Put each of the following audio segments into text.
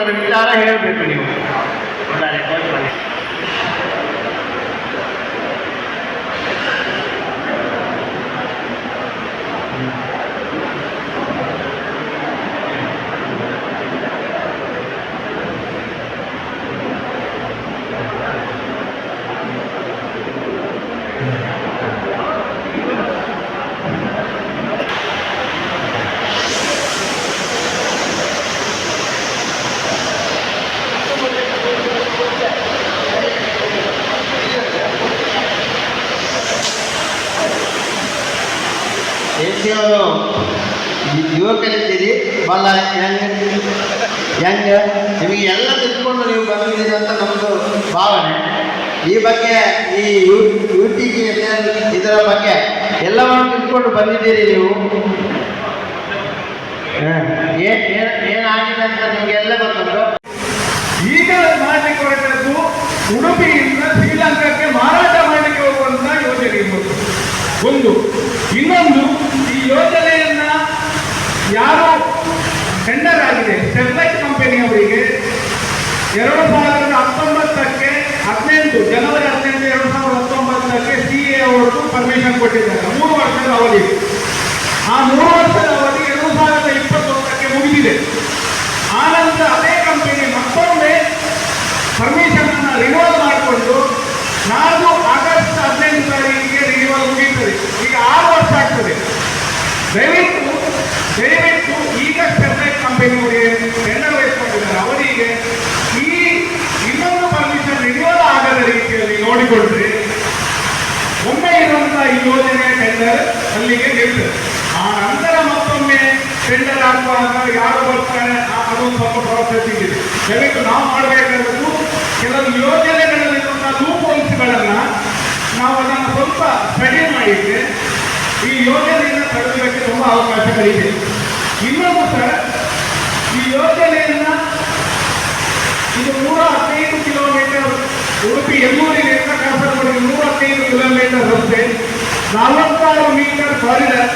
ಏನು ಅದರ ವಿಚಾರ ಹೇಳಬೇಕು ನೀವು ಒಳ್ಳೆ ಹೋಗಿ ಬನ್ನಿ. ದೇಶಿಯವರು ಯುವಕರಿದ್ದೀರಿ ಹೆಂಗೆ? ಹೆಂಗ್? ನಿಮಗೆ ಎಲ್ಲ ತಿಳ್ಕೊಂಡು ನೀವು ಬಂದಿದ್ದೀರಿ ಅಂತ ನಮ್ಮದು ಭಾವನೆ. ಈ ಬಗ್ಗೆ ಈ ಯು ಯು ಟಿ ಗೆ ಇದರ ಬಗ್ಗೆ ಎಲ್ಲವನ್ನು ತಿಳ್ಕೊಂಡು ಬಂದಿದ್ದೀರಿ ನೀವು? ಏನು ಏನಾಗಿದೆ ಅಂತ ನಿಮಗೆ ಎಲ್ಲ ಗೊತ್ತುಂಟು? ಈಗ ಮಾಡಲಿಕ್ಕೆ ಹೊರಟದ್ದು ಉಡುಪಿಯಿಂದ ಶ್ರೀಲಂಕಾಕ್ಕೆ ಮಾರಾಟ ಮಾಡಲಿಕ್ಕೆ ಹೋಗುವಂತ ಯೋಜನೆ ಇರ್ಬೋದು. ಒಂದು. ಇನ್ನೊಂದು, ಈ ಯೋಜನೆಯನ್ನ ಯಾರು ಟೆಂಡರ್ ಆಗಿದೆ ಸ್ಟೆರ್ಲೈಟ್ ಕಂಪನಿಯವರಿಗೆ ಎರಡು ಸಾವಿರದ ಹತ್ತೊಂಬತ್ತಕ್ಕೆ ಹದಿನೆಂಟು, ಜನವರಿ ಹದಿನೆಂಟು, ಎರಡು ಸಾವಿರದ ಹತ್ತೊಂಬತ್ತಕ್ಕೆ ಸಿ ಎ ಅವರು ಪರ್ಮಿಷನ್ ಕೊಟ್ಟಿದ್ದಾರೆ. ಮೂರು ವರ್ಷದ ಅವಧಿ. ಆ ಮೂರು ವರ್ಷದ ಅವಧಿ ಎರಡು ಸಾವಿರದ ಇಪ್ಪತ್ತೊಂದಕ್ಕೆ ಮುಗಿದಿದೆ. ಆನಂತರ ಅದೇ ಕಂಪನಿ ಮತ್ತೊಮ್ಮೆ ಪರ್ಮಿಷನ್ ಅನ್ನು ರಿನ್ಯೂವಲ್ ಮಾಡಿಕೊಂಡು ನಾಲ್ಕು ಆಗಸ್ಟ್ ಹದಿನೆಂಟು ತಾರೀಕಿಗೆ ರಿನಿವಲ್ ಮುಗಿಯುತ್ತದೆ. ಈಗ ಆರು ವರ್ಷ ಆಗ್ತದೆ. ದಯವಿಟ್ಟು ದಯವಿಟ್ಟು ವಹಿಸಿಕೊಂಡಿದ್ದಾರೆ ಅವರಿಗೆ ಈ ಇನ್ನೊಂದು ಪರ್ಮಿಷನ್ ರಿನಿವಲ್ ಆಗದ ರೀತಿಯಲ್ಲಿ ನೋಡಿಕೊಂಡ್ರೆ ಒಮ್ಮೆ ಇರುವಂತಹ ಈ ಯೋಜನೆ ಟೆಂಡರ್ ಅಲ್ಲಿಗೆ ನಿಲ್ತದೆ. ಆ ನಂತರ ಮತ್ತೊಮ್ಮೆ ಟೆಂಡರ್ ಹಾಕುವಾಗ ಯಾರು ಬರ್ತಾರೆ ಅದೊಂದು ಸ್ವಲ್ಪ ನಾವು ಮಾಡಬೇಕಾದದ್ದು ಕೆಲವು ಯೋಜನೆಗಳಲ್ಲಿರುವಂತಹ ಲೂಪ್ ನಾವು ಅದನ್ನು ಸ್ವಲ್ಪ ಸ್ಟಡಿ ಮಾಡಿದ್ರೆ ಈ ಯೋಜನೆಯನ್ನು ತಡೆಯೋದಕ್ಕೆ ತುಂಬಾ ಅವಕಾಶಗಳಿದೆ. ಇನ್ನೊಂದು ಸರ್, ಈ ಯೋಜನೆಯನ್ನ ಇದು ನೂರ ಹದಿನೈದು ಕಿಲೋಮೀಟರ್ ಉಡುಪಿ ಎಮ್ಮೂರಿನಿಂದ ಕಾಸರಗೋಡಿಗೆ ನೂರ ಹದಿನೈದು ಕಿಲೋಮೀಟರ್ ರಸ್ತೆ, ನಲವತ್ತಾರು ಮೀಟರ್ ಕಾರಿಡರ್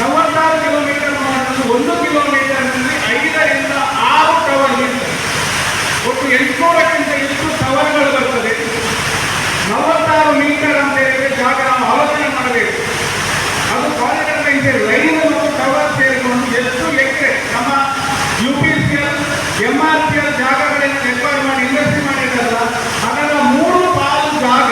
ನಲವತ್ತಾರು ಕಿಲೋಮೀಟರ್ ಮಾಡಲು ಒಂದು ಕಿಲೋಮೀಟರ್ನಲ್ಲಿ ಐದರಿಂದ ಆರು ಟವರ್ ಇರ್ತದೆ ಒಟ್ಟು ಎಂಟುನೂರಕ್ಕಿಂತ ಹೆಚ್ಚು ಟವರ್ಗಳು ಬರ್ತದೆ. ನಲವತ್ತಾರು ಮೀಟರ್ ಅಂತ ಹೇಳಿದ್ರೆ ಜಾಗ ನಾವು ಆಲೋಚನೆ ಮಾಡಬೇಕು. ಅದು ಕಾಲೇಜಲ್ಲ ಇದೆ. ಲೈನ್ ಮತ್ತು ಟವರ್ ಸೇರಿಕೊಂಡು ಎಷ್ಟು ಲೆಕ್ಕ ನಮ್ಮ U P C L M R P L ಜಾಗಗಳನ್ನು ರೆಕ್ವೈರ್ ಮಾಡಿ ಇನ್ವೆಸ್ಟ್ ಮಾಡಿದ್ರಲ್ಲ, ಅದರ ಮೂರು ಪಾಲು ಜಾಗ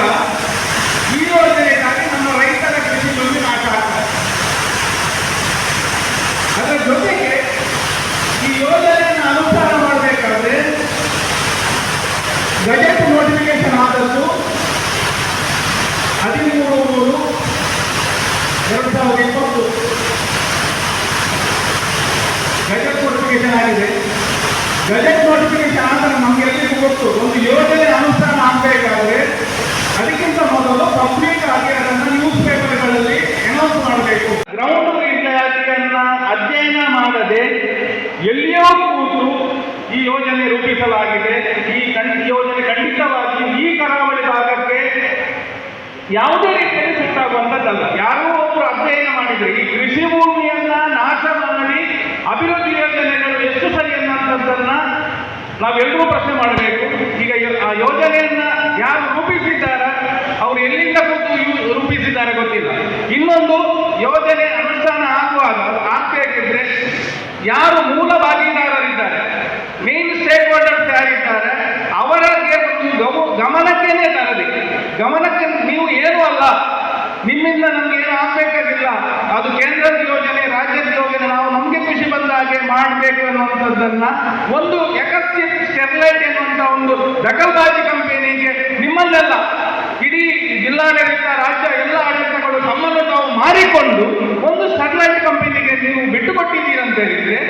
ಇದೆ. ಗಜೆಟ್ ನೋಟಿಫಿಕೇಶನ್ ಆದ್ರೆ ನಮಗೆಲ್ಲರಿಗೂ ಗೊತ್ತು. ಒಂದು ಯೋಜನೆ ಅನುಷ್ಠಾನ ಆಗಬೇಕಾದ್ರೆ ಅದಕ್ಕಿಂತ ಮೊದಲು ಪಬ್ಲಿಕ್ ಆಗಿ ಅದನ್ನು ನ್ಯೂಸ್ ಪೇಪರ್ಗಳಲ್ಲಿ ಅನೌನ್ಸ್ ಮಾಡಬೇಕು. ಗ್ರೌಂಡ್ ರಿಯಾಲಿಟಿಯನ್ನ ಅಧ್ಯಯನ ಮಾಡದೆ ಎಲ್ಲಿಯೋ ಕೂತು ಈ ಯೋಜನೆ ರೂಪಿಸಲಾಗಿದೆ. ಈ ಯೋಜನೆ ಖಂಡಿತವಾಗಿ ಈ ಕರಾವಳಿ ಭಾಗಕ್ಕೆ ಯಾವುದೇ ರೀತಿಯಲ್ಲಿ ಸೆಟ್ ಆಗುವಂಥದ್ದಲ್ಲ ಒಬ್ಬರು ಅಧ್ಯಯನ ಮಾಡಿದ್ರೆ. ಈ ಕೃಷಿ ಭೂಮಿಯನ್ನ ನಾಶ ಮಾಡಿ ಅಭಿವೃದ್ಧಿ ಯೋಜನೆಗಳು ಎಷ್ಟು ಸರಿ ಅನ್ನೋದನ್ನ ನಾವೆಲ್ಲರೂ ಪ್ರಶ್ನೆ ಮಾಡಬೇಕು. ಈಗ ಆ ಯೋಜನೆಯನ್ನ ಯಾರು ರೂಪಿಸಿದ್ದಾರೆ, ಅವರು ಎಲ್ಲಿಂದ ಕೂತು ರೂಪಿಸಿದ್ದಾರೆ ಗೊತ್ತಿಲ್ಲ. ಇನ್ನೊಂದು ಯೋಜನೆ ಅನುಷ್ಠಾನ ಆಗುವಾಗ, ಆಗ್ಬೇಕಿದ್ರೆ ಯಾರು ಮೂಲ ಭಾಗಿದಾರರಿದ್ದಾರೆ ಮೇನ್ ಸ್ಟೇಕ್ ಹೋಲ್ಡರ್ಸ್ ಯಾರಿದ್ದಾರೆ, ಅವರಿಗೆ ಗಮನಕ್ಕೇನೆ ತರಲಿ. ಗಮನಕ್ಕೆ ನೀವು ಏನು ಅಲ್ಲ, ನಿಮ್ಮಿಂದ ನಮ್ಗೆ ಏನು ಆಗ್ಬೇಕಾಗಿಲ್ಲ. ಅದು ಕೇಂದ್ರದ ಯೋಜನೆ, ರಾಜ್ಯದ ಯೋಜನೆ, ನಾವು ನಮಗೆ ಖುಷಿ ಬಂದ ಹಾಗೆ ಮಾಡಬೇಕು ಅನ್ನುವಂಥದ್ದನ್ನ ಒಂದು ಎಕಸ್ಟಿಕ್ ಸ್ಟೆರ್ಲೈಟ್ ಎನ್ನುವಂಥ ಒಂದು ದಖಲ್ಬಾಜಿ ಕಂಪನಿಗೆ ನಿಮ್ಮನ್ನೆಲ್ಲ, ಇಡೀ ಜಿಲ್ಲಾಡಳಿತ, ರಾಜ್ಯ ಎಲ್ಲ ಆಡಳಿತಗಳು ತಮ್ಮನ್ನು ತಾವು ಮಾರಿಕೊಂಡು ಒಂದು ಸ್ಟೆರ್ಲೈಟ್ ಕಂಪನಿಗೆ ನೀವು ಬಿಟ್ಟುಕೊಟ್ಟಿದ್ದೀರಂತ ಹೇಳಿದ್ರೆ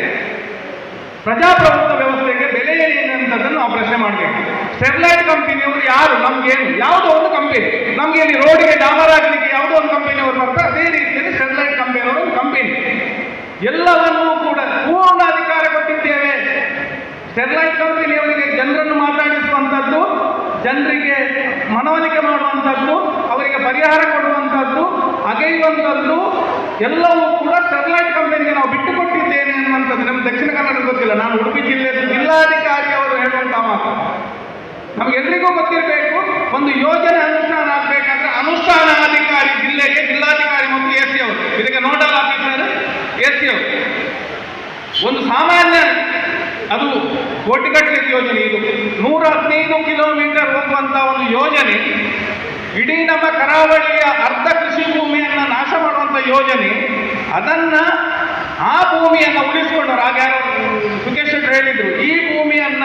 ಪ್ರಜಾಪ್ರಭುತ್ವ ವ್ಯವಸ್ಥೆಗೆ ಬೆಲೆ ಏನಂತದನ್ನು ನಾವು ಪ್ರಶ್ನೆ ಮಾಡಬೇಕು. ಸ್ಟೆರ್ಲೈಟ್ ಕಂಪನಿಯವರು ಯಾರು? ನಮ್ಗೇನು ಯಾವುದೋ ಒಂದು ಕಂಪನಿ ನಮ್ಗೆ ಇಲ್ಲಿ ರೋಡಿಗೆ ಡಾಮರ್ ಆಗಲಿಕ್ಕೆ ಯಾವುದೋ ಒಂದು ಕಂಪನಿಯವರು ಬರ್ತಾರೆ ಅದೇ ರೀತಿಯಲ್ಲಿ ಸ್ಟೆರ್ಲೈಟ್ ಕಂಪನಿಯವರು ಒಂದು ಕಂಪನಿ ಎಲ್ಲವನ್ನೂ ಕೂಡ ಪೂರ್ಣ ಅಧಿಕಾರ ಕೊಟ್ಟಿದ್ದೇವೆ. ಸ್ಟೆರ್ಲೈಟ್ ಕಂಪನಿಯವರಿಗೆ ಜನರನ್ನು ಮಾತಾಡಿಸುವಂಥದ್ದು, ಜನರಿಗೆ ಮನವೊಲಿಕೆ ಮಾಡುವಂಥದ್ದು, ಅವರಿಗೆ ಪರಿಹಾರ ಕೊಡುವಂಥದ್ದು, ಅಗೆಯುವಂಥದ್ದು, ಎಲ್ಲವೂ ಕೂಡ ಸ್ಟೆರ್ಲೈಟ್ ಕಂಪನಿಗೆ ನಾವು ಬಿಟ್ಟುಕೊಟ್ಟಿದ್ದೇನೆ ಅನ್ನುವಂಥದ್ದು ನಮ್ಮ ದಕ್ಷಿಣ ಕನ್ನಡ ಗೊತ್ತಿಲ್ಲ. ನಾನು ಉಡುಪಿ ಜಿಲ್ಲೆ ಜಿಲ್ಲಾಧಿಕಾರಿ ಅವರು ಹೇಳುವಂಥ ಮಾತು. ನಮಗೆಲ್ಲರಿಗೂ ಗೊತ್ತಿರಬೇಕು, ಒಂದು ಯೋಜನೆ ಅನುಷ್ಠಾನ ಆಗಬೇಕಾದ್ರೆ ಅನುಷ್ಠಾನಾಧಿಕಾರಿ ಜಿಲ್ಲೆಗೆ ಜಿಲ್ಲಾಧಿಕಾರಿ ಮತ್ತು ಎ ಸಿ ಅವರು. ಇದಕ್ಕೆ ನೋಡಲ್ ಆಫೀಸರ್ ಎ ಸಿ ಅವರು. ಒಂದು ಸಾಮಾನ್ಯ, ಅದು ಕೋಟಿಗಟ್ಟಲೆ ಯೋಜನೆ ಇದು. ನೂರ ಹದಿನೈದು ಕಿಲೋಮೀಟರ್ ಹೋಗುವಂತ ಒಂದು ಯೋಜನೆ, ಇಡೀ ನಮ್ಮ ಕರಾವಳಿಯ ಅರ್ಧ ಕೃಷಿ ಭೂಮಿಯನ್ನ ನಾಶ ಮಾಡುವಂತ ಯೋಜನೆ, ಅದನ್ನ ಆ ಭೂಮಿಯನ್ನು ಉಳಿಸಿಕೊಂಡರು ಆಗ ಯಾರೋ? ಸುಖೇಶ್ ಹೇಳಿದ್ರು, ಈ ಭೂಮಿಯನ್ನ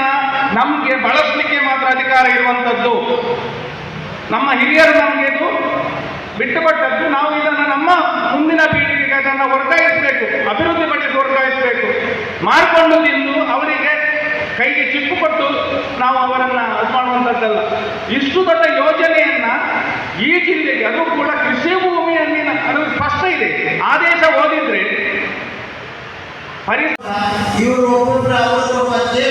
ನಮ್ಗೆ ಬಳಸಲಿಕ್ಕೆ ಮಾತ್ರ ಅಧಿಕಾರ ಇರುವಂತದ್ದು. ನಮ್ಮ ಹಿರಿಯರು ನಮಗೆ ಇದು ಬಿಟ್ಟುಕೊಟ್ಟದ್ದು ನಾವು ಇದನ್ನು ನಮ್ಮ ಮುಂದಿನ ಪೀಳಿಗೆಗೆ ಅದನ್ನು ವರ್ಗಾಯಿಸಬೇಕು, ಅಭಿವೃದ್ಧಿ ಪಡಿಸಿ ವರ್ಗಾಯಿಸಬೇಕು. ಮಾಡಿಕೊಂಡು ತಿಂದು ಅವರಿಗೆ ಕೈಗೆ ಚಿಪ್ಪು ಕೊಟ್ಟು ನಾವು ಅವರನ್ನು ಮಾಡುವಂಥದ್ದಲ್ಲ ಇಷ್ಟು ದೊಡ್ಡ ಯೋಜನೆಯನ್ನ ಈ ಜಿಲ್ಲೆಗೆ, ಅದು ಕೂಡ ಕೃಷಿ ಭೂಮಿಯಲ್ಲಿ ಅದು ಸ್ಪಷ್ಟ ಇದೆ. ಆದೇಶ ಓದಿದ್ರೆ మరి యూరోప్ ప్రభుత్వం వచ్చే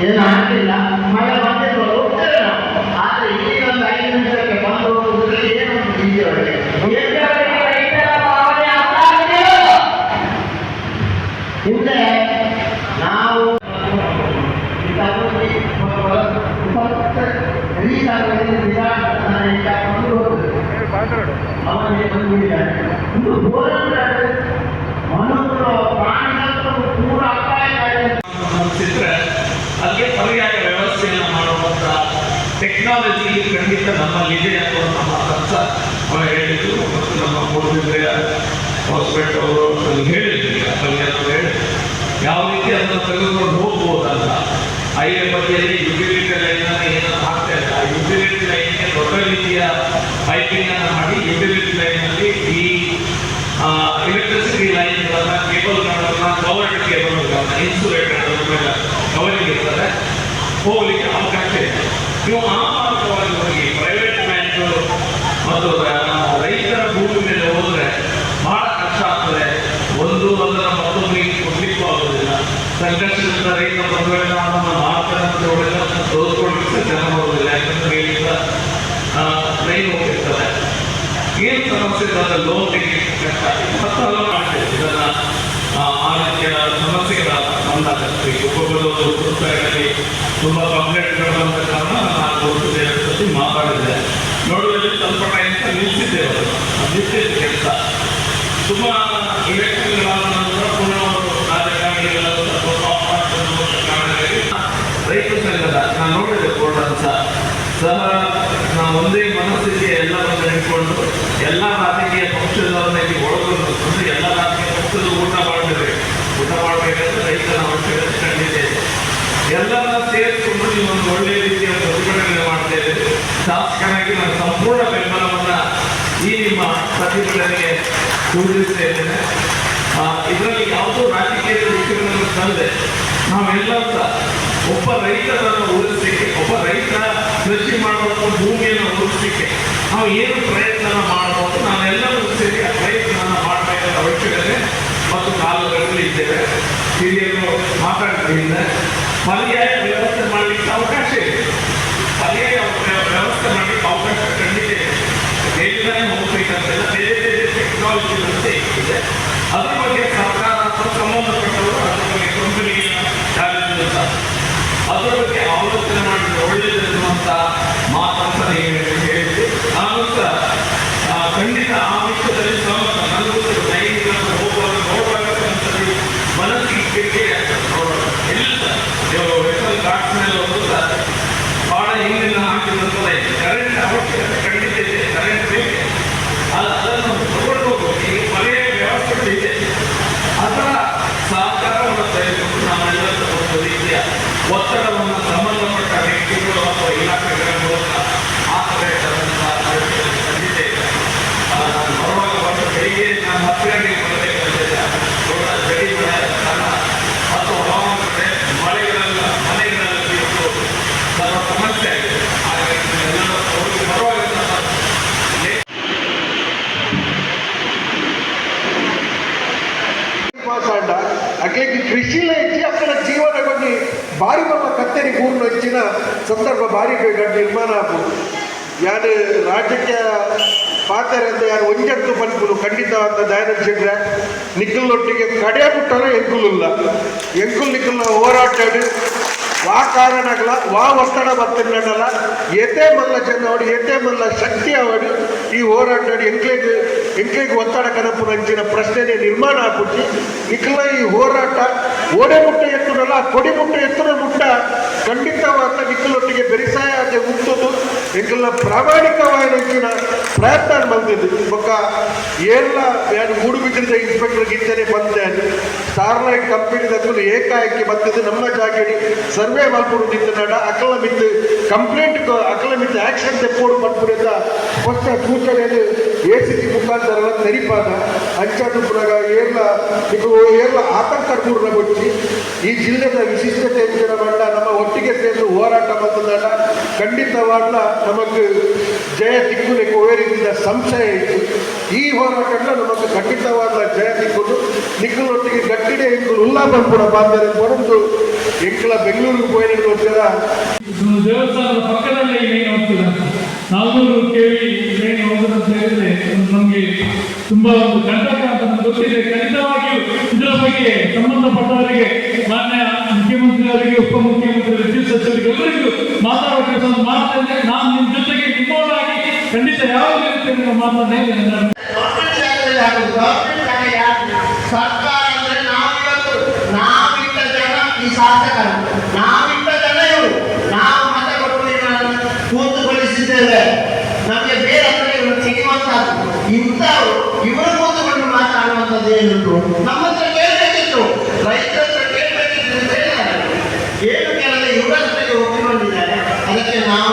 ಏನು ಆಗಿಲ್ಲ ಮಳೆ ಬಂದಿರ್ಬೋದು ಹೋಗ್ತೇವೆ ನಾವು ಆದ್ರೆ ಈಗ ಒಂದು ಐದು ನಿಮಿಷಕ್ಕೆ ಬಂದು ಹೋಗುವುದರಲ್ಲಿ ಏನು ಒಂದು ಬೀಜ ಒಳಗೆ ಎಷ್ಟರವರೆಗೆ ರೈತರ ಭಾವನೆ ಅರ್ಥ ಆಗಿದೆಯೋ? ಹಿಂದೆ ನಾವು ಈ ಅಭಿವೃದ್ಧಿ ರಿಲೀಸ್ ಆಗೋದ್ರಿಂದ ನಿಧಾನ ಇಟ್ಟಾಕೊಂಡು ಹೋಗ್ತದೆ ಅವನಿಗೆ ಬಂದ್ಬಿಟ್ಟಿದ್ದಾರೆ ಇದು ಹೋರಾಟ ಮನುಷ್ಯರು ಪ್ರಾಣಿಗಳು ಪೂರ ಅಪಾಯಕಾರಿ ಗಮನಿಸಿದ್ರೆ ಅದಕ್ಕೆ ಪರ್ಯಾಯ ವ್ಯವಸ್ಥೆಯನ್ನು ಮಾಡುವಂಥ ಟೆಕ್ನಾಲಜಿ ಖಂಡಿತ ನಮ್ಮಲ್ಲಿದೆ ಅನ್ನೋದು ನಮ್ಮ ಅರ್ಥ. ಅವರು ಹೇಳಿದ್ರು, ಮತ್ತು ನಮ್ಮ ಮೂಡುಬಿದ್ರೆ ಹಾಸ್ಪಿಟಲ್ ಅವರು ಹೇಳಿದ್ರು. ಅಲ್ಲಿ ಅವರು ಹೇಳಿದ್ರು, ಯಾವ ರೀತಿ ಅದನ್ನು ತೆಗೆದುಕೊಂಡು ಹೋಗ್ಬೋದಲ್ಲ? ಹೈವೇ ಬದಿಯಲ್ಲಿ ಯುಟಿಲಿಟಿ ಲೈನ್ ಏನೋ ಹಾಕ್ತಾ ಇಲ್ಲ ಆ ಯುಟಿಲಿಟಿ ಲೈನ್ಗೆ ದೊಡ್ಡ ರೀತಿಯ ಪೈಪಿಂಗ್ ಅನ್ನು ಮಾಡಿ ಯುಟಿಲಿಟಿ ಲೈನಲ್ಲಿ ಈ ಎಲೆಕ್ಟ್ರಿಸಿಟಿ ಲೈನ್ಗಳನ್ನು ಕೇಬಲ್ಗಳನ್ನು ಕವರ್ಡ್ ಕೇಬಲ್ಗಳನ್ನು ಇನ್ಸುಲೇಟೆಡ್ ಮೇಲೆ ಕವರಿಂಗ್ ಇರ್ತದೆ ಹೋಗ್ಲಿಕ್ಕೆ ಅವಕಾಶ ಇದೆ ನೀವು ಆ ಮಾರ್ಗವಾಗಿ ಹೋಗಿ ಪ್ರೈವೇಟ್ ಬ್ಯಾಂಕ್ ಮತ್ತು ರೈತರ ಭೂಮಿ ಮೇಲೆ ಹೋದ್ರೆ ಬಹಳ ಕಷ್ಟ ಆಗ್ತದೆ. ಒಂದು ಅದರ ಮತ್ತೊಂದಿಗೆ ಕೊಡ್ಲಿಕ್ಕೂ ಆಗೋದಿಲ್ಲ. ಸಂಕಷ್ಟದಿಂದ ರೈತ ಬಂಧುಗಳನ್ನ ನಮ್ಮ ಮಾಡ್ತಾರೆ ಒಳ್ಳೆಯ ತೋರಿಸ್ಕೊಡ್ಲಿಕ್ಕೆ ಜನ ಬರೋದಿಲ್ಲ ಯಾಕಂದ್ರೆ ಇಲ್ಲಿಂದ ರೈಲು ಹೋಗಿರ್ತಾರೆ ಏನು ಸಮಸ್ಯೆ ಇರೋದ ಲೋನ್ ತೆಗೆಯಲಿಕ್ಕೆ ಕಷ್ಟ ಮತ್ತು ಹಲವು ಆ ರೀತಿಯ ಸಮಸ್ಯೆಗಳ ಸಂಬಂಧ ಒಬ್ಬೊಬ್ಬರು ರೂಪಾಯಿಗಳಲ್ಲಿ ತುಂಬ ಕಂಪ್ಲೇಂಟ್ಗಳು ಕಾರಣ ನಾನು ಎರಡು ಸತಿ ಮಾತಾಡಿದೆ. ನೋಡುವಲ್ಲಿ ಸ್ವಲ್ಪ ಟೈಮ್ ನಿಲ್ಲಿಸಿದ್ದೇವೆ ನಿಲ್ಲಿಸಿದ ಕೆಲಸ. ತುಂಬ ಇಲೆಕ್ಷನ್ಗಳಾದ ನಂತರ ಪುನಃ ಅವರು ರಾಜಕಾರಣಿಗಳ ಸ್ವಲ್ಪ ಕಾರಣಗಳಿಗೆ ರೈತ ಸಂಘದ ನಾನು ನೋಡಿದೆ ಬೋರ್ಡ್ ಸಹ ನಾವು ಒಂದೇ ಮನಸ್ಸಿಗೆ ಎಲ್ಲವನ್ನು ಹಿಡ್ಕೊಂಡು ಎಲ್ಲ ರಾಜಕೀಯ ಪಕ್ಷದವರನ್ನ ಇಲ್ಲಿ ಒಳಗೊಂಡು ಅಂದರೆ ಎಲ್ಲ ರಾಜಕೀಯ ಪಕ್ಷದ ಊಟ ಮಾಡಬೇಕು ಊಟ ಮಾಡಬೇಕಂತ ರೈತರ ಅವಶ್ಯಕತೆ ಕಂಡಿದೆ ಎಲ್ಲರನ್ನ ಸೇರಿಸಿಕೊಂಡು ನೀವೊಂದು ಒಳ್ಳೆಯ ರೀತಿಯ ಪ್ರತಿಭಟನೆ ಮಾಡ್ತೇವೆ. ಶಾಸಕನಾಗಿ ನಾನು ಸಂಪೂರ್ಣ ಬೆಂಬಲವನ್ನು ಈ ನಿಮ್ಮ ಪ್ರತಿಭಟನೆಗೆ ಸೂಚಿಸ್ತಾ ಇದ್ದೇನೆ ಆ, ಇದರಲ್ಲಿ ಯಾವುದೋ ರಾಜಕೀಯದ ವಿಷಯಗಳನ್ನು ತಂದೆ. ನಾವೆಲ್ಲರೂ ಸಹ ಒಬ್ಬ ರೈತರನ್ನು ಉಳಿಸಲಿಕ್ಕೆ ಒಬ್ಬ ರೈತ ಕೃಷಿ ಮಾಡುವಂಥ ಭೂಮಿಯನ್ನು ಉಳಿಸಲಿಕ್ಕೆ ನಾವು ಏನು ಪ್ರಯತ್ನ ಮಾಡಬಹುದು ನಾವೆಲ್ಲರೂ ಸೇರಿ ಆ ಪ್ರಯತ್ನ ಮಾಡಬೇಕಾದ ಅವಶ್ಯಕತೆ ಮತ್ತು ಕಾಲಗಳಲ್ಲಿ ಇದ್ದೇವೆ ಹಿರಿಯರು ಮಾತಾಡ್ತಿದ್ದ ಪರ್ಯಾಯ ವ್ಯವಸ್ಥೆ ಮಾಡಲಿಕ್ಕೆ ಅವಕಾಶ ಇದೆ. ಪರ್ಯಾಯ ವ್ಯ- ವ್ಯವಸ್ಥೆ ಮಾಡಲಿಕ್ಕೆ ಅವಕಾಶ ಖಂಡಿತ ಬೇಗನೆ ಹೋಗ್ಬೇಕಂತೆಲ್ಲ ಬೇರೆ ಬೇರೆ ಟೆಕ್ನಾಲಜಿ ವ್ಯವಸ್ಥೆ ಇದೆ ಅದ್ರ ಬಗ್ಗೆ ಸರ್ಕಾರ ಅಥವಾ ಸಂಬಂಧಪಟ್ಟವರು ಅದ್ರ ಬಗ್ಗೆ ಕಂಪನಿಯ ಯಾರಿದ್ರು ಸಹ ಅದರ ಬಗ್ಗೆ ಆಲೋಚನೆ ಮಾಡಿದ್ರೆ ಒಳ್ಳೆಯದಿರುವಂತ ಮಾತಂತ ನೀವು ಹೇಳಿದ್ರಿ ನಾನು ಸಹ ಆ, ಖಂಡಿತ ಆ ವಿಷಯದಲ್ಲಿ ಸಹಮತ ನನಗೂ ಸಹ ಲೈಂಗಿಕ ಹೋಗುವಾಗ ನೋಡುವಾಗ ಒಂದ್ಸರಿ ಮನಸ್ಸಿಗೆ ಕಿರಿಕಿರಿ ಆಗ್ತದೆ ನೋಡುವಾಗ ಇಲ್ಲ ವೆಹಿಕಲ್ ಘಾಟ್ಸ್ ಮೇಲೆ ಒಂದು ಸಹ ಬಹಳ ಹಿಂದಿನ ಹಾಕಿದಂತಲ್ಲ ಇದೆ ಕರೆಂಟ್ ಅವಶ್ಯಕತೆ ಖಂಡಿತ ಇದೆ ಕರೆಂಟ್ ಬೇಕು ಅದು ಅದನ್ನು ತಗೊಂಡು ಹೋಗ್ಬೇಕು ಈಗ ಪರ್ಯಾಯ ವ್ಯವಸ್ಥೆಗಳು ಇದೆ ಅದರ ಸಹಕಾರವನ್ನು ತೆಗೆದುಕೊಂಡು ನಾವೆಲ್ಲರೂ ಒಂದು ರೀತಿಯ ಒತ್ತಡವನ್ನು ಸಂಬಂಧಪಟ್ಟ ವ್ಯಕ್ತಿಗಳು ಅಥವಾ ಇಲಾಖೆಗಳ ಮೂಲಕ ಆ ಕಡೆ ತಂದಿದ್ದೆ ನಾನು ಬರುವಾಗ ಒಂದು ಬೆಳಿಗ್ಗೆ ನಾನು ಹತ್ತಿರಕ್ಕೆ ಬರಬೇಕಾದ ದೊಡ್ಡ ಚಳಿ ಮಳೆ ಮನೆಗಳಲ್ಲಿ ಇವತ್ತು ಸ್ವಲ್ಪ ಸಮಸ್ಯೆ ಆಗಿದೆ. ಹಾಗಾಗಿ ಎಲ್ಲ ಬರುವಾಗ ಭಾರಿ ಮಲ್ಲ ಕತ್ತರಿ ಪೂರ್ಣ ಹೆಚ್ಚಿನ ಸಂದರ್ಭ ಭಾರಿ ನಿರ್ಮಾಣ ಆಗ್ಬೋದು ಯಾರು ರಾಜ್ಯಕ್ಕೆ ಪಾತ್ರ ಅಂತ ಯಾರು ಒಂಜದ್ದು ಪನ್ಪುಲು ಖಂಡಿತ ಅಂತ ದಯಾನಂದ ಶೆಟ್ರೆ ನಿಖಿಲ್ನೊಟ್ಟಿಗೆ ಕಡೆ ಬಿಟ್ಟರೆ ಎಂಕುಲಿಲ್ಲ ಎಂಕುಲ್ ನಿಖಿಲ್ನ ಹೋರಾಟಾಡು ವಾ ಕಾರಣಗಳ, ವಾ ಒತ್ತಡ ಬರ್ತನಲ್ಲ ಎತೆ ಮಲ್ಲ ಚೆನ್ನವಾಡು ಎತೆ ಮಲ್ಲ ಶಕ್ತಿ ಅವಡು ಈ ಹೋರಾಟಾಡಿ ಎಂಕ್ಲೆಗ್ ಎಂಕ್ಲೆಗ್ ಒತ್ತಡ ಕನಪು ನಂಚಿನ ಪ್ರಶ್ನೆನೇ ನಿರ್ಮಾಣ ಆಗ್ಬಿಟ್ಟು. ನಿಖಿಲ ಈ ಹೋರಾಟ ಓಡೆ ಮುಟ್ಟ ಎತ್ತರಲ್ಲ ಕೊಡಿ ಮುಟ್ಟ ಎತ್ತರ ಮುಟ್ಟ ಖಂಡಿತವಾದ ನಿಖಿಲೊಟ್ಟಿಗೆ ಬೆರಿಸಾಯ ಅದೇ ಪ್ರಾಮಾಣಿಕವಾದ ಹೆಚ್ಚಿನ ಪ್ರಯತ್ನ ಬಂದಿದ್ದು ಬೊಕ್ಕ ಏಲ್ಲ ಯಾರು ಮೂಡುಬಿದ್ರದ ಇನ್ಸ್ಪೆಕ್ಟರ್ ಗಿಂತನೇ ಬಂದೆ. ಕಂಪನಿ ದಕ್ಕಲು ಏಕಾಏಕಿ ಬಂದಿದ್ದು ನಮ್ಮ ಜಾಗಡಿ ಸರ್ವೆ ಮಾಡ್ಕೊಂಡು ನಡ, ಅಕಲ ಮಿತ್ತು ಕಂಪ್ಲೇಂಟ್ ಅಕಲ ಮಿತ್ತು ಆಕ್ಷನ್ ತೆಪ್ಪೋಡು ಮಲ್ಪುರದ ಸ್ಪಷ್ಟ ಸೂಚನೆಯನ್ನು ಎ ಸಿ ಸಿ ಮುಖಾಂತರ ತೆರಿಪಾದ ಅಂಚಾದು ಪುರಗ ಏರ್ಲ ಇದು ಆತಂಕ ಪೂರ್ಣ ಈ ಜಿಲ್ಲೆದ ವಿಶಿಷ್ಟತೆ ಮಂಡ ನಮ್ಮ ಒಟ್ಟಿಗೆ ಸೇರಿದು ಹೋರಾಟ ಬಂದದ ಖಂಡಿತವಾದ ನಮಗೆ ಜಯ ತಿಕ್ಕುಲೆ ಓರಿದ ಸಂಶಯ ಇತ್ತು. ಈ ಹೋರಾಟ ನಮಗೆ ಖಂಡಿತವಾದ ಜಯ ದಿಕ್ಕುಲು ನಿಕ್ಕಲೊಟ್ಟಿಗೆ ಗಟ್ಟಿಡೆ ಎಂಕುಲು ಉಲ್ಲಾಭ ಕೂಡ ಬಾಂಧವ್ಯ ಹೊರತು ಎಂಕಲ ಬೆಂಗಳೂರಿಗೆ ಹೋಗಿ ನೋಡ್ತೀರ ದೇವಸ್ಥಾನದ ಪಕ್ಕದಲ್ಲೇ ಏನು ಹೋಗ್ತೀರ ನಾಲ್ನೂರು ಕೇಳಿ ಏನು ಮೇನ್ ಹೋಗೋದು ಅಂತ ಹೇಳಿದ್ರೆ ನಮಗೆ ತುಂಬಾ ಒಂದು ಕಂಟಕ ಗೊತ್ತಿದೆ ಖಂಡಿತವಾಗಿಯೂ ಇದರ ಬಗ್ಗೆ ಸಂಬಂಧಪಟ್ಟವರಿಗೆ, ಮಾನ್ಯ ಮುಖ್ಯಮಂತ್ರಿ ಅವರಿಗೆ ಉಪಮುಖ್ಯಮಂತ್ರಿ ವಿದ್ಯುತ್ ಸಚಿವರಿಗೆ ಎಲ್ಲರಿಗೂ ಮಾತಾಡಬೇಕು ಮಾಡ್ತೇನೆ ನಾನು ನಿಮ್ಮ ಜೊತೆಗೆ ನಿಮ್ಮವರಾಗಿ ಖಂಡಿತ ಯಾವ ನಿಮ್ಮ ಜಾಗ ಯಾರು ಸರ್ಕಾರ ಅಂದ್ರೆ ನಾವಿಟ್ಟ ಜನ ಈ ನಾವಿಟ್ಟ ಜನ ನಾವು ಮತ ನಮಗೆ ಬೇರೆ ಮಾತಾಡುವಂಥದ್ದು ಏನುಂಟು ನಮ್ಮ ಹತ್ರ ಕೇಳಬೇಕಿತ್ತು ರೈತರ ಹತ್ರ ಕೇಳಬೇಕಿತ್ತು. ಏನು ಕೇಳದೆ ಇವರ ಒಪ್ಪಿಕೊಂಡಿದ್ದಾರೆ. ಅದಕ್ಕೆ ನಾವು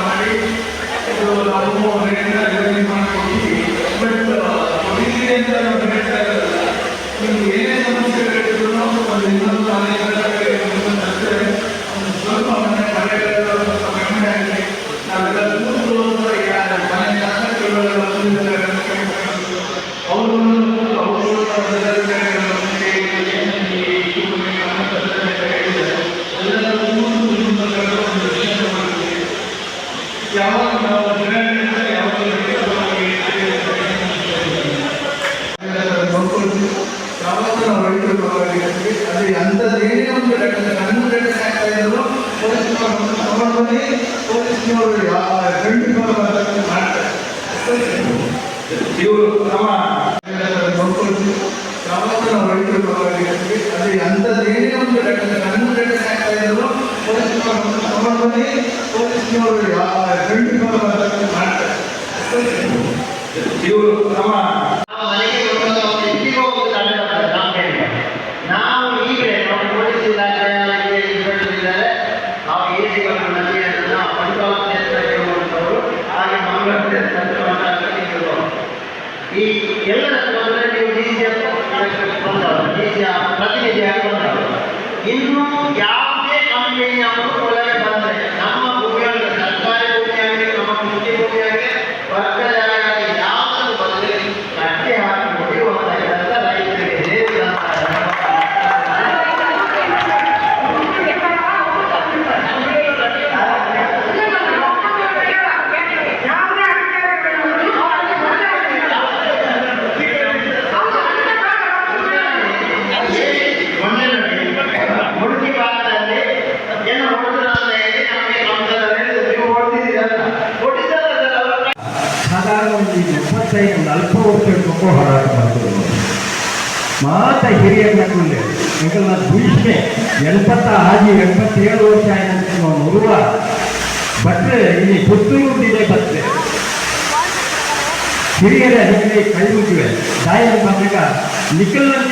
ಮಾಡಿ ಇವರು ನಮ್ಮ ನೋಡ್ಕೊಳ್ತೀವಿ ಯಾವಾಗ ನಾವು ರೈತರು ಮಾತಾಡಿದ್ದೀವಿ ಅಲ್ಲಿ ಅಂಥದ್ದೇನೇ ಒಂದು ಘಟನೆ ನನ್ನ ಘಟನೆ ಆಗ್ತಾ ಇದ್ರು ಪೊಲೀಸ್ನವರು ತಗೊಂಡು ಬಂದು ಪೊಲೀಸ್ನವರು ಯಾ- ಖಂಡಿತ ಮಾಡ್ತಾರೆ ಇವರು ನಮ್ಮ ನಾವು ಮನೆಗೆ ಬರುವಾಗ ಅವ್ರು ಎಲ್ಲಿಗೋ ಒಂದು ತಂಡ ಬರ್ತದೆ ನಾವು ಕೇಳಿದ್ರೆ. ನಾವು ಈಗ ನಮ್ಮ ಪೊಲೀಸ್ ಇಲಾಖೆ ಇದ್ದಾರೆ ನಾವು ಎ ಸಿಗಳು ನಮಗೆ ನಾವು ಪಂಚಾಯತ್ ಕ್ಷೇತ್ರಕ್ಕೆ ಹೋಗುವಂಥವ್ರು ಹಾಗೆ ಮಂಗಳ ಕ್ಷೇತ್ರ ಇರುವವರು. ಈ ಎಲ್ಲರ ಬಂದರೆ ನೀವು ಡಿ ಸಿ ಸಿ ಪ್ರತಿನಿಧಿಯಾಗಿ ಬಂದವರು ಇನ್ನು ಯಾವುದೇ ಕಂಪನಿ ಅವರು ಒಳಗೆ ಬಂದರೆ ನಮ್ಮ ಭೂಮಿಯಾಗಲಿ ಸರ್ಕಾರಿ ಭೂಮಿಯಾಗಲಿ ನಮ್ಮ ಕೃಷಿ ಭೂಮಿಯಾಗಲಿ ವರ್ಗದ ಯಾವುದು ಬಂದರೆ ಕಟ್ಟೆ ಹಾಕಿ ಹೊಡೆಯುವಂಥ ಕೆಲಸ ರೈತರಿಗೆ ದೇವರು ಮುಡುಕಿ ಭಾಗದಲ್ಲಿ ಏನು ಹೊಡೆದ್ರು ಅಂತ ಹೇಳಿ ನಮಗೆ ನಮ್ಗೆ ನೀವು ಹೊಡೆದಿದ್ದೀರಲ್ಲ ಹೊಡಿತಾರಲ್ಲ ಸಾಧಾರಣ ಒಂದು ಎಪ್ಪತ್ತೈದು ನಲವತ್ತು ವರ್ಷಕ್ಕೂ ಹೋರಾಟ ಮಾಡ್ತಿದ್ರು ಮಾತ ಹಿರಿಯರ ನಡುವೆ ಎಂಕಲ್ನ ಭೀಷ್ಮೆ ಎಲ್ಪತ್ತ ಆಗಿ ಎಂಬತ್ತೇಳು ವರ್ಷ ಆಯ್ತು ನೋಡುವ ಬಟ್ರೆ ಇಲ್ಲಿ ಪುತ್ತೂರು ಇದೆ ಬಟ್ರೆ ಹಿರಿಯರ ಹೆಸರಿಗೆ ಕೈ ಮುಗಿವೆ ದಾಯನ ಬಂದಾಗ ನಿಖಲನ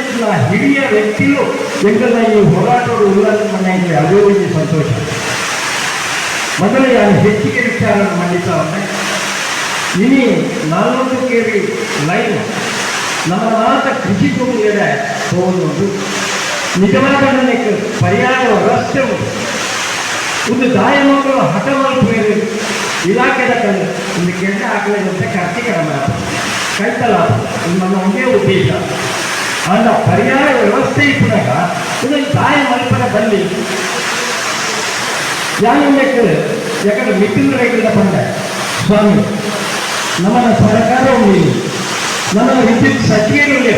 ಹಿರಿಯ ವ್ಯಕ್ತಿಯು ಎಂಗಲ ಈ ಹೋರಾಟದ ಮನೆಯಲ್ಲಿ ಅದೇ ಒಂದು ಸಂತೋಷ. ಮೊದಲೇ ಯಾರು ಹೆಚ್ಚಿಗೆ ವಿಚಾರ ಮಂಡಿಸವನ್ನೇ ಇನಿ ನಾಲ್ವತ್ತು ಕೆ ವಿ ಲೈನ್ ನಮ್ಮ ನಾಥ ಕೃಷಿ ಭೂಮಿಗೆ ಹೋಗುವುದು ನಿಜವಾದ ನನಗೆ ಪರ್ಯಾಯ ಉಂಟು. ಒಂದು ದಾಯ ಮಕ್ಕಳು ಹಠವಾಗಿ ಮಲ್ಪೇರಿ ಇಲಾಖೆದ ಕಣ್ಣು ಇಲ್ಲಿ ಕೆಟ್ಟ ಅಂತ ಕರ್ತಿಕರ ಮಾತು ಕೈತಲ ನಮ್ಮ ಹಂಗೆ ಉದ್ದೇಶ. ಅಂದ ಪರ್ಯಾಯ ವ್ಯವಸ್ಥೆ ಇದ್ದಾಗ ಇದನ್ನು ದಾಯ ಮಲ್ಪನ ಬಲ್ಲಿ ಯಾಕೆ ಯಾಕಂದ್ರೆ ಮಿಥುನ ರೈತರಿಂದ ಬಂದ ಸ್ವಾಮಿ, ನಮ್ಮನ್ನ ಸರ್ಕಾರ ಉಂಟು ನಮ್ಮ ವಿದ್ಯುತ್ ಸಚಿವರು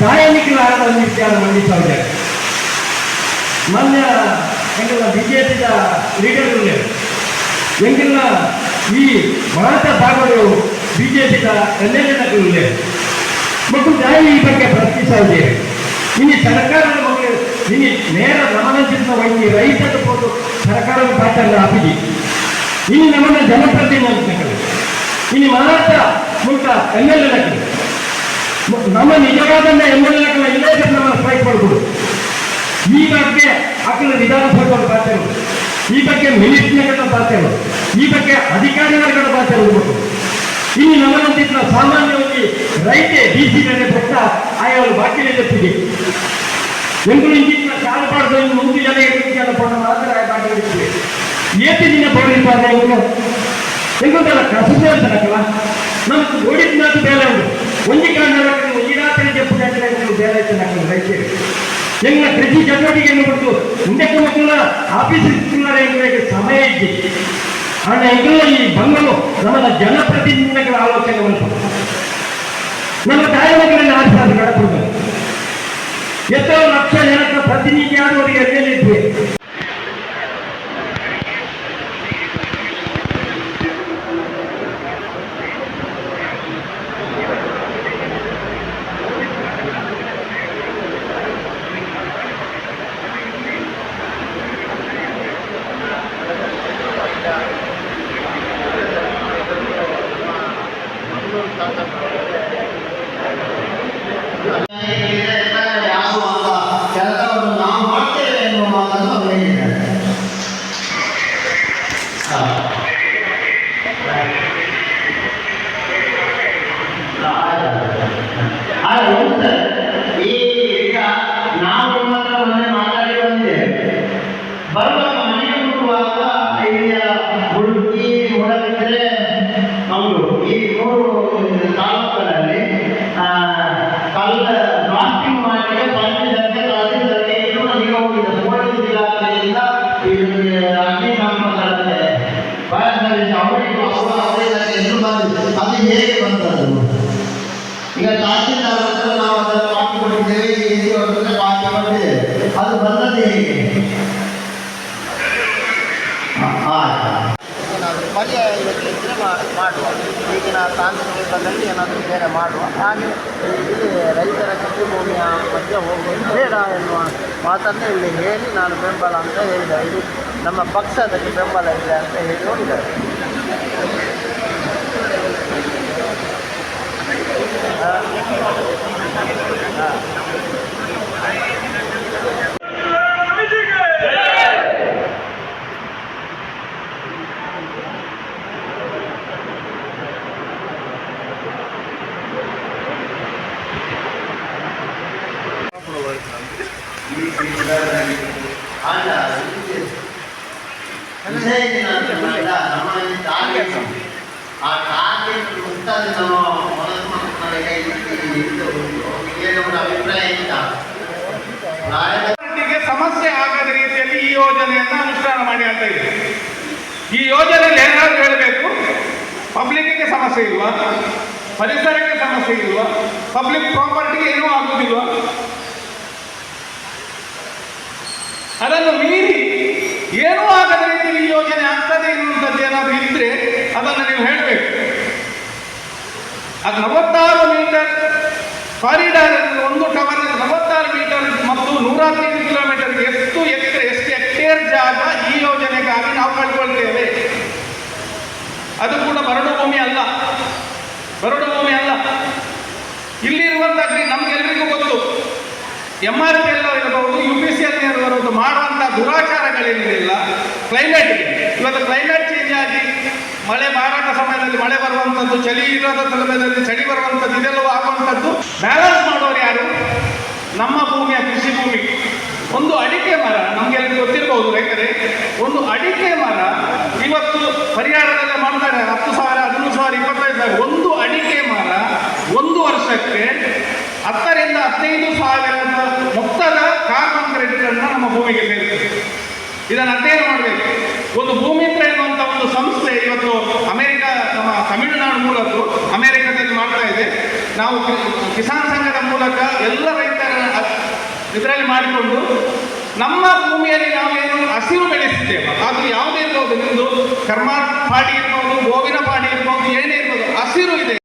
ದಾಯನಿಕಲಾದ ವಿಚಾರ ಮಂಡಿಸ್ತಾ ಮಾನ್ಯ ಮೊನ್ನೆ ಬಿಜೆಪಿಯ ಬಿಜೆಪಿದ ಲೀಡರ್ ಎಂಗೆಲ್ಲ ಈ ಭಾರತ ಭಾಗಗಳು ಬಿಜೆಪಿಯ ಎಲ್ ಎಲ್ ಎ ಮತ್ತು ಜಾಯಿ ಈ ಬಗ್ಗೆ ಪ್ರಶ್ನಿಸ್ತಾ ಇದ್ದೇವೆ ಇಲ್ಲಿ ಸರ್ಕಾರದ ಬಗ್ಗೆ ಇಲ್ಲಿ ನೇರ ಚಿಂತ ವೈದ್ಯ ರೈತರ ಹೋದು ಸರ್ಕಾರದ ಪಾತ್ರ ಆಪಿದಿ ಇನ್ನು ನಮ್ಮನ್ನ ಜನಪ್ರತಿನಿಧಿಗಳು ಇಲ್ಲಿ ಮಾರಾಟ ಮುಲ್ಕ ಎಂ ಎಲ್ ಎಗಳು ನಮ್ಮ ನಿಜವಾದ ಎಂ ಎಲ್ ಎಗಳ ಇಲ್ಲೇ ನಮ್ಮ ಸ್ಟ್ರೈಕ್ ಮಾಡ್ಬೋದು ಈ ಬಗ್ಗೆ ಅಕಲ ವಿಧಾನಸಭೆಗಳ ಪಾತ್ರಗಳು ಈ ಬಗ್ಗೆ ಮಿನಿಸ್ಟ್ರಿಗಳ ಪಾತ್ರಗಳು ಈ ಬಗ್ಗೆ ಅಧಿಕಾರಿಗಳ ಪಾತ್ರಗಳು ಇನ್ನು ನಮ್ಮಂತಿದ್ದ ಸಾಮಾನ್ಯವಾಗಿ ರೈತೆ ಸಿ ಮೇಲೆ ಕೊಟ್ಟ ಆಯವರು ಬಾಕಿ ಎತ್ತಿದೆ ಎಂಟು ಇಂಚಿನ ಕಾಲಪಾಡದ ಒಂದು ಜನ ಪೊಣ್ಣ ಮಾತ್ರ ಬಾಕಿ ಏತಿ ದಿನ ಪೌರಿಪಾದ ಎಂಟು ಎಂಟುಂಟಲ್ಲ ಕಸಬೆ ಅಂತನಕ್ಕಲ್ಲ? ನಮ್ಗೆ ಓಡಿದ್ನಾತು ಬೇಲೆ ಉಂಟು ಒಂಜಿ ಕಾರಣ ಈ ರಾತ್ರಿ ಎಲ್ಲ ಕೃಷಿ ಚಟುವಟಿಕೆಯನ್ನು ಕೊಟ್ಟು ಮುಂದಕ್ಕೆ ಮಕ್ಕಳ ಆಫೀಸ್ ಸಮಯ ಇದ್ದೆ ಆಗ ಇದು ಈ ಬಂಗಲು ನಮ್ಮ ಜನಪ್ರತಿನಿಧಿಗಳ ಆಲೋಚನೆ ಉಂಟು ನಮ್ಮ ತಾಯಿ ಮಕ್ಕಳನ್ನು ಆರಿಸಾದ ಕಡಪುಡುಗ ಎಷ್ಟೋ ಲಕ್ಷ ಜನಕ್ಕೆ ಪ್ರತಿನಿಧಿ ಆದವರಿಗೆ ಎಲ್ಲಿದ್ವಿ ಆಗುವಂತ ಕೆಲಸವನ್ನು ನಾವು ಮಾಡ್ತೇವೆ ಎನ್ನುವ ಮಾತನ್ನು ಅವರು ಮಾಡಿದೆ ಅದು ಬಂದದ್ದು ಹೇಗೆ ಹ, ಆಯ್ತು ಏನಾದರೂ ಪರ್ಯಾಯ ಇದಕ್ಕೆ ಇದ್ದರೆ ಮಾಡುವ. ಈಗಿನ ತಾಂತ್ರಿಕ ಯುಗದಲ್ಲಿ ಏನಾದರೂ ಬೇರೆ ಮಾಡುವ. ಹಾಗೆ ಇಲ್ಲಿ ರೈತರ ಕೃಷಿ ಭೂಮಿಯ ಮಧ್ಯೆ ಹೋಗುವುದು ಬೇಡ ಎನ್ನುವ ಮಾತನ್ನು ಇಲ್ಲಿ ಹೇಳಿ ನಾನು ಬೆಂಬಲ ಅಂತ ಹೇಳಿದೆ. ಇದು ನಮ್ಮ ಪಕ್ಷದಲ್ಲಿ ಬೆಂಬಲ ಇದೆ ಅಂತ ಹೇಳಿ ನೋಡಿದ್ದಾರೆ ಇದು ವಿಷಯ ಏನಂತ ಮಾಡಿದ ನಮ್ಮ ಈ ಟಾರ್ಗೆಟ್ ಆ ಟಾರ್ಗೆಟ್ ಇಲ್ಲ ಸಮಸ್ಯೆ ಆಗದ ರೀತಿಯಲ್ಲಿ ಈ ಯೋಜನೆಯನ್ನು ಅನುಷ್ಠಾನ ಮಾಡಿ ಅಂತ ಇದೆ. ಈ ಯೋಜನೆಯಲ್ಲಿ ಏನಾದರೂ ಹೇಳಬೇಕು? ಪಬ್ಲಿಕ್ಗೆ ಸಮಸ್ಯೆ ಇಲ್ವಾ? ಪರಿಸರಕ್ಕೆ ಸಮಸ್ಯೆ ಇಲ್ವಾ? ಪಬ್ಲಿಕ್ ಪ್ರಾಪರ್ಟಿಗೆ ಏನೂ ಆಗುವುದಿಲ್ವಾ ಅದನ್ನು ಮೀರಿ ಏನೂ ಆಗದ ರೀತಿಯಲ್ಲಿ ಯೋಜನೆ ಆಗ್ತದೆ ಎನ್ನುವಂಥದ್ದು ಏನಾದರೂ ಇದ್ರೆ ಅದನ್ನು ನೀವು ಹೇಳಬೇಕು. ಅದು ನಲವತ್ತಾರು ಮೀಟರ್ ಕಾರಿಡಾರ್ ಒಂದು ಟವರ್ ನಲವತ್ತಾರು ಮೀಟರ್ ಮತ್ತು ನೂರ ಹದಿನೈದು ಕಿಲೋಮೀಟರ್ ಎಷ್ಟು ಎಕರೆ, ಎಷ್ಟು ಹೆಕ್ಟೇರ್ ಜಾಗ ಈ ಯೋಜನೆಗಾಗಿ ನಾವು ಕಳ್ಕೊಳ್ತೇವೆ ಅದು ಕೂಡ ಬರಡು ಭೂಮಿ ಅಲ್ಲ. ಬರಡು ಭೂಮಿ ಅಲ್ಲ. ಇಲ್ಲಿರುವಂಥ ನಮ್ಗೆಲ್ರಿಗೂ ಗೊತ್ತು. ಎಂ ಆರ್ ಪಿ ಇರಬಹುದು ಯು ಪಿ ಸಿ ಎಲ್ಲಿ ಇರಬಹುದು ಮಾಡುವಂಥ ದುರಾಚಾರಗಳೇನಿರಲಿಲ್ಲ ಕ್ಲೈಮೇಟ್ ಇವತ್ತು ಕ್ಲೈಮೇಟ್ ಚೇಂಜ್ ಆಗಿ ಮಳೆ ಮಾರಾಟ ಸಮಯದಲ್ಲಿ ಮಳೆ ಬರುವಂಥದ್ದು ಚಳಿ ಇರೋದ ಸಮಯದಲ್ಲಿ ಚಳಿ ಬರುವಂಥದ್ದು ಇದೆಲ್ಲವೂ ಆಗುವಂಥದ್ದು ಬ್ಯಾಲೆನ್ಸ್ ಮಾಡೋರು ಯಾರು? ನಮ್ಮ ಭೂಮಿಯ ಕೃಷಿ ಭೂಮಿ. ಒಂದು ಅಡಿಕೆ ಮರ ನಮಗೆ ಗೊತ್ತಿರಬಹುದು ರೈತರೆ, ಒಂದು ಅಡಿಕೆ ಮರ ಇವತ್ತು ಪರಿಹಾರದಲ್ಲಿ ಮಾಡ್ತಾರೆ. ಹತ್ತು ಸಾವಿರ ಹದಿನೂರು ಸಾವಿರ, ಇಪ್ಪತ್ತೈದು ಸಾವಿರ. ಒಂದು ಅಡಿಕೆ ಮರ ಒಂದು ವರ್ಷಕ್ಕೆ ಹತ್ತರಿಂದ ಹದಿನೈದು ಸಾವಿರ ಮೊತ್ತದ ಕಾರ್ಬನ್ ಕ್ರೆಡಿಟನ್ನು ನಮ್ಮ ಭೂಮಿಗೆ ಸೇರ್ತದೆ ಇದನ್ನು ಅಧ್ಯಯನ ಮಾಡಬೇಕು. ಒಂದು ಭೂಮಿತ್ರ ಎನ್ನುವಂಥ ಒಂದು ಸಂಸ್ಥೆ ಇವತ್ತು ಅಮೆರಿಕ, ನಮ್ಮ ತಮಿಳುನಾಡು ಮೂಲಕ ಅಮೆರಿಕದಲ್ಲಿ ಮಾಡ್ತಾ ಇದೆ. ನಾವು ಕಿಸಾನ್ ಸಂಘದ ಮೂಲಕ ಎಲ್ಲ ರೈತರ ಇದರಲ್ಲಿ ಮಾಡಿಕೊಂಡು ನಮ್ಮ ಭೂಮಿಯಲ್ಲಿ ನಾವೇನು ಹಸಿರು ಬೆಳೆಸಿದ್ದೇವೆ ಅದು ಯಾವುದೇ ಇರ್ಬೋದು ನಿಮ್ಮದು ಕರ್ಮ ಪಾಡಿ ಇರ್ಬೋದು, ಗೋವಿನ